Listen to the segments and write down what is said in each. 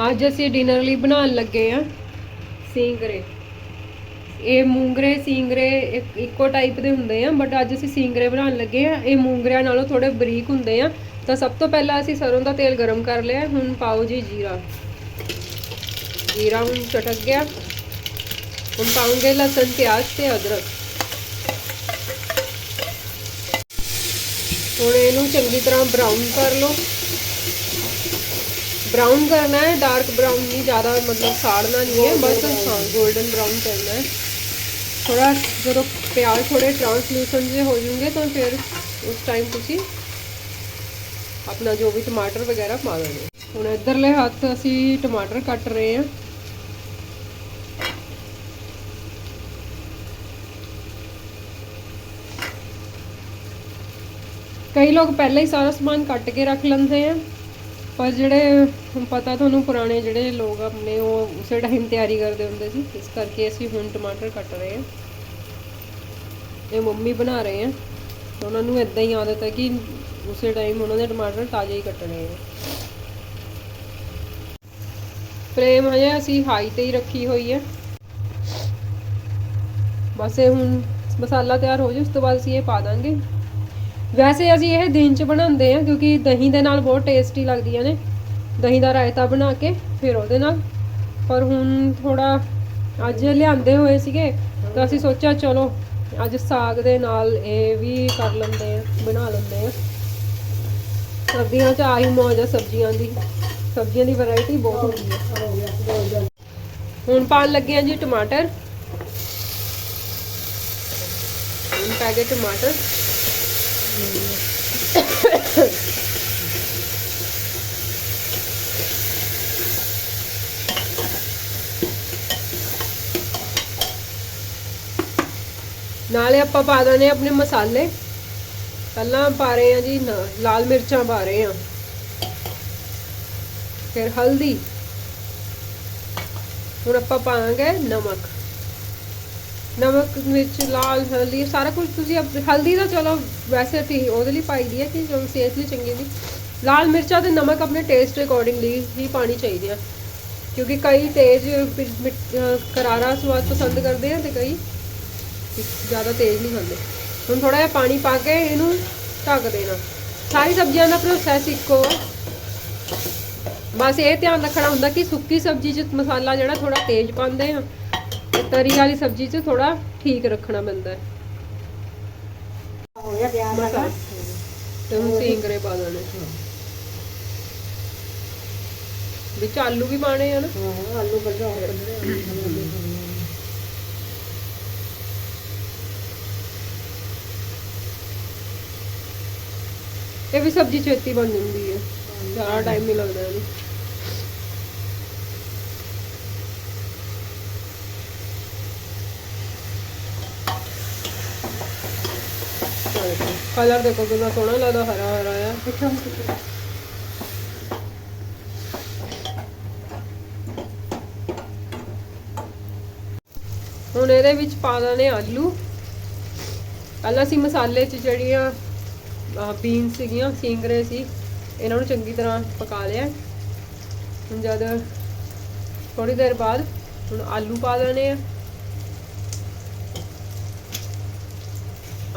ਅੱਜ ਅਸੀਂ ਡਿਨਰ ਲਈ ਬਣਾਉਣ ਲੱਗੇ ਆ ਸਿੰਗਰੇ। ਇਹ ਮੂੰਗਰੇ, ਸਿੰਗਰੇ ਇੱਕੋ ਟਾਈਪ ਦੇ ਹੁੰਦੇ ਆ ਬਟ ਅੱਜ ਅਸੀਂ ਸਿੰਗਰੇ ਬਣਾਉਣ ਲੱਗੇ ਆ ਇਹ ਮੂੰਗਰਿਆਂ ਨਾਲੋਂ ਥੋੜੇ ਬਰੀਕ ਹੁੰਦੇ ਆ। ਤਾਂ ਸਭ ਤੋਂ ਪਹਿਲਾਂ ਅਸੀਂ ਸਰੋਂ ਦਾ ਤੇਲ ਗਰਮ ਕਰ ਲਿਆ। ਹੁਣ ਪਾਓ ਜੀ ਜੀਰਾ। ਜੀਰਾ ਹੁਣ ਚਟਕ ਗਿਆ। ਹੁਣ ਪਾਉਂਗੇ ਲਸਣ, ਪਿਆਜ਼ ਤੇ ਅਦਰਕ। ਹੁਣ ਇਹਨੂੰ ਚੰਗੀ ਤਰ੍ਹਾਂ ਬਰਾਊਨ ਕਰ ਲਓ। ਬਰਾਊਨ ਕਰਨਾ ਹੈ ਡਾਰਕ ਬਰਾਊਨ ਨਹੀਂ ਜ਼ਿਆਦਾ ਮਤਲਬ ਸਾੜਨਾ ਨਹੀਂ ਹੈ ਬਸ ਹਾਂ 골ਡਨ ਬਰਾਊਨ ਕਰਨਾ ਹੈ ਥੋੜਾ ਜਦੋਂ ਪਿਆਜ਼ ਥੋੜੇ ਟ੍ਰਾਂਸਲੂਸੈਂਟ ਜਿਹੇ ਹੋ ਜਾਣਗੇ ਤਾਂ ਫਿਰ ਉਸ ਟਾਈਮ ਤੁਸੀਂ ਆਪਣਾ ਜੋ ਵੀ ਟਮਾਟਰ ਵਗੈਰਾ ਪਾ ਦੇਣੇ ਹੁਣ ਇਧਰਲੇ ਹੱਥ ਅਸੀਂ ਟਮਾਟਰ ਕੱਟ ਰਹੇ ਹਾਂ ਕਈ ਲੋਕ ਪਹਿਲਾਂ ਹੀ ਸਾਰਾ ਸਮਾਨ ਕੱਟ ਕੇ ਰੱਖ ਲੈਂਦੇ ਆ ਪਰ ਜਿਹੜੇ ਪਤਾ ਤੁਹਾਨੂੰ ਪੁਰਾਣੇ ਜਿਹੜੇ ਲੋਕ ਆਪਣੇ, ਉਹ ਉਸੇ ਟਾਈਮ ਤਿਆਰੀ ਕਰਦੇ ਹੁੰਦੇ ਸੀ, ਇਸ ਕਰਕੇ ਅਸੀਂ ਹੁਣ ਟਮਾਟਰ ਕੱਟ ਰਹੇ ਹਾਂ। ਇਹ ਮੰਮੀ ਬਣਾ ਰਹੇ ਆ ਉਹਨਾਂ ਨੂੰ ਇਦਾਂ ਹੀ ਆਦਤ ਹੈ ਕਿ ਉਸੇ ਟਾਈਮ ਉਹਨਾਂ ਦੇ ਟਮਾਟਰ ਤਾਜ਼ੇ ਹੀ ਕੱਟਣੇ ਆ। ਫਲੇਮ ਹਜੇ ਅਸੀਂ ਹਾਈ ਤੇ ਹੀ ਰੱਖੀ ਹੋਈ ਹੈ। ਬਸ ਇਹ ਹੁਣ ਮਸਾਲਾ ਤਿਆਰ ਹੋ ਜਾਏ, ਉਸ ਤੋਂ ਬਾਅਦ ਅਸੀਂ ਇਹ ਪਾ ਦਾਂਗੇ। ਵੈਸੇ ਅਸੀਂ ਇਹ ਦਿਨ ਚ ਬਣਾਉਂਦੇ ਆ ਕਿਉਂਕਿ ਦਹੀਂ ਦੇ ਨਾਲ ਬਹੁਤ ਟੇਸਟੀ ਲੱਗਦੀਆਂ ਨੇ। ਦਹੀਂ ਦਾ ਰਾਇਤਾ ਬਣਾ ਕੇ ਫਿਰ ਉਹਦੇ ਨਾਲ। ਪਰ ਹੁਣ ਥੋੜਾ ਅੱਜ ਲਿਆਂਦੇ ਹੋਏ ਸੀਗੇ, ਤਾਂ ਅਸੀਂ ਸੋਚਿਆ ਚਲੋ ਅੱਜ ਸਾਗ ਦੇ ਨਾਲ ਇਹ ਵੀ ਕਰ ਲੈਂਦੇ ਆ ਬਣਾ ਲੈਂਦੇ ਆ ਸਰਦੀਆਂ ਚ ਆਹੀ ਮੌਜ ਆ ਸਬਜ਼ੀਆਂ ਦੀ। ਸਬਜ਼ੀਆਂ ਦੀ ਵੈਰਾਈਟੀ ਬਹੁਤ ਹੁੰਦੀ ਹੈ ਹੁਣ ਪਾਣ ਲੱਗੇ ਆ ਜੀ ਟਮਾਟਰ। ਹੁਣ ਪੈ ਗਏ ਟਮਾਟਰ। ਨਾਲੇ ਆਪਾਂ ਪਾ ਦਨੇ ਆਪਣੇ ਮਸਾਲੇ। ਪਹਿਲਾਂ ਪਾ ਰਹੇ ਆ ਜੀ ਨ- ਲਾਲ ਮਿਰਚਾਂ ਪਾ ਰਹੇ ਆ। ਫਿਰ ਹਲਦੀ। ਹੁਣ ਆਪਾਂ ਪਾਵਾਂਗੇ ਨਮਕ। ਨਮਕ, ਮਿਰਚ, ਲਾਲ, ਹਲਦੀ ਸਾਰਾ ਕੁਝ ਤੁਸੀਂ ਹਲਦੀ ਤਾਂ ਚਲੋ ਵੈਸੇ ਠੀਕ ਉਹਦੇ ਲਈ ਪਾਈ ਦੀ ਹੈ ਕਿ ਚਲੋ ਸਿਹਤ ਲਈ ਚੰਗੀ ਦੀ ਲਾਲ ਮਿਰਚਾਂ ਤੇ ਨਮਕ ਆਪਣੇ ਟੇਸਟ ਅਕੋਰਡਿੰਗਲੀ ਹੀ ਪਾਣੀ ਚਾਹੀਦੀ ਹੈ ਕਿਉਂਕਿ ਕਈ ਤੇਜ਼ ਮਿ- ਕਰਾਰਾ ਸਵਾਦ ਪਸੰਦ ਕਰਦੇ ਆ ਤੇ ਕਈ ਜ਼ਿਆਦਾ ਤੇਜ਼ ਨਹੀਂ ਖਾਂਦੇ। ਹੁਣ ਥੋੜਾ ਜਿਹਾ ਪਾਣੀ ਪਾ ਕੇ ਇਹਨੂੰ ਢੱਕ ਦੇਣਾ। ਸਾਰੀ ਸਬਜ਼ੀਆਂ ਦਾ ਪ੍ਰੋਸੈਸ ਇੱਕੋ ਆ। ਬਸ ਇਹ ਧਿਆਨ ਰੱਖਣਾ ਹੁੰਦਾ ਕਿ ਸੁੱਕੀ ਸਬਜ਼ੀ 'ਚ ਮਸਾਲਾ ਜਿਹੜਾ ਥੋੜਾ ਤੇਜ਼ ਪਾਉਂਦੇ ਆ। ਤੇ ਤਰੀ ਵਾਲੀ ਸਬਜ਼ੀ 'ਚ ਥੋੜਾ ਠੀਕ ਰੱਖਣਾ ਪੈਂਦਾ ਹੈ। ਹੋ ਗਿਆ ਤਿਆਰ ਮਸਾਲਾ। ਤੇ ਹੁਣ ਸਿੰਗਰੇ ਪਾ ਦੇਣੇ। ਵਿੱਚ ਆਲੂ ਵੀ ਪਾਣੇ ਆ ਨਾ। ਹਾਂ ਆਲੂ ਕੱਢੋ ਕੱਢਣੇ ਇਹ ਵੀ ਸਬਜ਼ੀ ਛੇਤੀ ਬਣ ਜਾਂਦੀ ਹੈ। ਜ਼ਿਆਦਾ ਟਾਈਮ ਨਹੀਂ ਲੱਗਦਾ ਇਹਨੂੰ। ਕਲਰ ਦੇਖੋ ਕਿੰਨਾ ਸੋਹਣਾ ਲੱਗਦਾ ਹਰਾ ਹਰਾ ਆ। ਹੁਣ ਇਹਦੇ ਵਿੱਚ ਪਾ ਦਾਨੇ ਆਲੂ। ਪਹਿਲਾਂ ਅਸੀਂ ਮਸਾਲੇ 'ਚ ਜਿਹੜੀਆਂ ਬੀਨਸ ਸੀਗੀਆਂ, ਸਿੰਗਰੇ ਸੀ, ਇਹਨਾਂ ਨੂੰ ਚੰਗੀ ਤਰ੍ਹਾਂ ਪਕਾ ਲਿਆ। ਹੁਣ ਜਦ ਥੋੜੀ ਦੇਰ ਬਾਅਦ ਹੁਣ ਆਲੂ ਪਾ ਦੇਣੇ ਆ।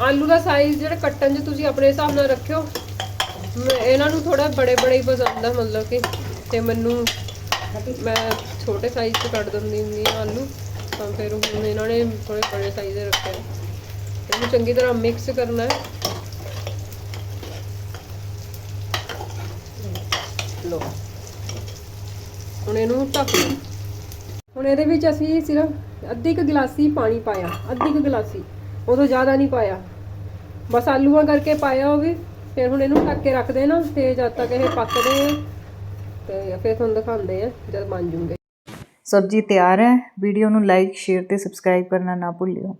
ਆਲੂ ਦਾ ਸਾਈਜ਼ ਜਿਹੜਾ ਕੱਟਣ 'ਚ ਤੁਸੀਂ ਆਪਣੇ ਹਿਸਾਬ ਨਾਲ ਰੱਖਿਓ। ਇਹਨਾਂ ਨੂੰ ਥੋੜਾ ਬੜੇ ਬੜੇ ਹੀ ਪਸੰਦ ਆ, ਮਤਲਬ ਕਿ ਤੇ ਮੈਨੂੰ ਮੈਂ ਛੋਟੇ ਸਾਈਜ਼ 'ਚ ਕੱਟ ਦਿੰਦੀ ਹੁੰਦੀ ਹਾਂ ਆਲੂ, ਤਾਂ ਫਿਰ ਹੁਣ ਇਹਨਾਂ ਨੇ ਥੋੜੇ ਬੜੇ ਸਾਈਜ਼ ਦੇ ਰੱਖੇ ਇਹਨੂੰ ਚੰਗੀ ਤਰ੍ਹਾਂ ਮਿਕਸ ਕਰਨਾ ਹੈ। ਲੋ ਹੁਣ ਇਹਨੂੰ ਢੱਕ ਹੁਣ ਇਹਦੇ ਵਿੱਚ ਅਸੀਂ ਸਿਰਫ ਅੱਧੀ ਕੁ ਗਲਾਸੀ ਪਾਣੀ ਪਾਇਆ, ਅੱਧੀ ਕੁ ਗਲਾਸੀ। ਉਦੋਂ ਜ਼ਿਆਦਾ ਨਹੀਂ ਪਾਇਆ। ਬਸ ਆਲੂਆਂ ਕਰਕੇ ਪਾਇਆ ਹੋਵੇ ਫਿਰ ਹੁਣ ਇਹਨੂੰ ਢੱਕ ਕੇ ਰੱਖ ਦੇਣਾ ਤੇ ਜਦ ਤੱਕ ਇਹ ਪੱਕਦੇ ਤੇ ਫਿਰ ਤੁਹਾਨੂੰ ਦਿਖਾਉਂਦੇ ਆ, ਜਦ ਬਣ ਜੂਗੇ। ਸਬਜ਼ੀ ਤਿਆਰ ਹੈ, ਵੀਡੀਓ ਨੂੰ ਲਾਈਕ ਸ਼ੇਅਰ ਤੇ ਸਬਸਕ੍ਰਾਈਬ ਕਰਨਾ ਨਾ ਭੁੱਲਿਓ।